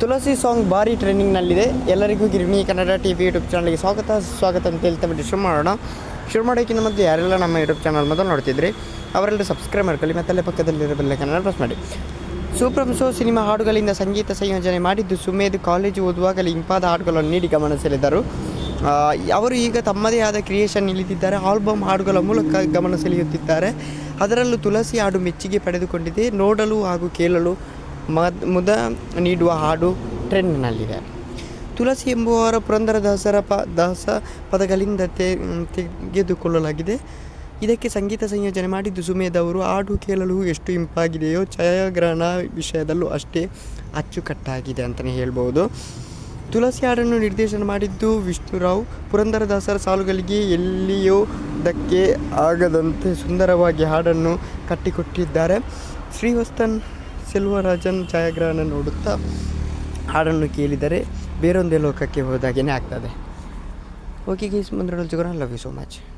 ತುಳಸಿ song ಭಾರಿ ಟ್ರೆಂಡಿಂಗ್ನಲ್ಲಿದೆ. ಎಲ್ಲರಿಗೂ Girini Kannada T V YouTube ಚಾನಲ್ಗೆ ಸ್ವಾಗತ. ಸ್ವಾಗತ ಅಂತ ಹೇಳ್ತಾ ಬಿಟ್ಟು ಶುರು ಮಾಡೋಣ. ಶುರು ಮಾಡೋಕ್ಕಿಂತ ಮೊದಲು ಯಾರೆಲ್ಲ ನಮ್ಮ ಯೂಟ್ಯೂಬ್ ಚಾನಲ್ ಮೊದಲು ನೋಡ್ತಿದ್ರಿ, ಅವರೆಲ್ಲ ಸಬ್ಸ್ಕ್ರೈಬ್ ಮಾಡ್ಕೊಳ್ಳಿ ಮತ್ತಲ್ಲೇ ಪಕ್ಕದಲ್ಲಿರೋ ಬೆಲ್ಲೈಕನ್ನ ಪ್ರೆಸ್ ಮಾಡಿ. ಸೂಪ್ರಮ್ ಸೋ ಸಿನಿಮಾ ಹಾಡುಗಳಿಂದ ಸಂಗೀತ ಸಂಯೋಜನೆ ಮಾಡಿದ್ದು ಸುಮೇಧ್ ಕಾಲೇಜು ಓದುವಾಗಲೇ ಇಂಪಾದ ಹಾಡುಗಳನ್ನು ನೀಡಿ ಗಮನ ಸೆಳೆದರು. ಅವರು ಈಗ ತಮ್ಮದೇ ಆದ ಕ್ರಿಯೇಷನ್ ಇಳಿದಿದ್ದಾರೆ ಆಲ್ಬಮ್ ಹಾಡುಗಳ ಮೂಲಕ ಗಮನ ಸೆಳೆಯುತ್ತಿದ್ದಾರೆ. ಅದರಲ್ಲೂ ತುಳಸಿ ಹಾಡು ಮೆಚ್ಚುಗೆ ಪಡೆದುಕೊಂಡಿದೆ. ನೋಡಲು ಹಾಗೂ ಕೇಳಲು ಮದ್ ಮುದ ನೀಡುವ ಹಾಡು ಟ್ರೆಂಡ್ನಲ್ಲಿದೆ. ತುಳಸಿ ಎಂಬುವವರ ಪುರಂದರದಾಸರ ಪ ದಾಸ ಪದಗಳಿಂದ ತೆಗೆದುಕೊಳ್ಳಲಾಗಿದೆ. ಇದಕ್ಕೆ ಸಂಗೀತ ಸಂಯೋಜನೆ ಮಾಡಿದ್ದು ಸುಮೇಧ್ ಅವರು ಹಾಡು ಕೇಳಲು ಎಷ್ಟು ಇಂಪಾಗಿದೆಯೋ ಛಾಯಾಗ್ರಹಣ ವಿಷಯದಲ್ಲೂ ಅಷ್ಟೇ ಅಚ್ಚುಕಟ್ಟಾಗಿದೆ ಅಂತಲೇ ಹೇಳ್ಬೋದು. ತುಳಸಿ ಹಾಡನ್ನು ನಿರ್ದೇಶನ ಮಾಡಿದ್ದು ವಿಷ್ಣುರಾವ್. ಪುರಂದರದಾಸರ ಸಾಲುಗಳಿಗೆ ಎಲ್ಲಿಯೋ ಧಕ್ಕೆ ಆಗದಂತೆ ಸುಂದರವಾಗಿ ಹಾಡನ್ನು ಕಟ್ಟಿಕೊಟ್ಟಿದ್ದಾರೆ. ಶ್ರೀವಸ್ತನ್ ಸೆಲ್ವರಾಜನ್ ಛಾಯಾಗ್ರಹಣ ನೋಡುತ್ತಾ ಹಾಡನ್ನು ಕೇಳಿದರೆ ಬೇರೊಂದೇ ಲೋಕಕ್ಕೆ ಹೋದಾಗೇನೆ ಆಗ್ತದೆ. ಓಕೆ ಗೀಸ್ ಮುಂದ್ರೆ ಜೋರ ಲವ್ ಯು ಸೋ ಮಚ್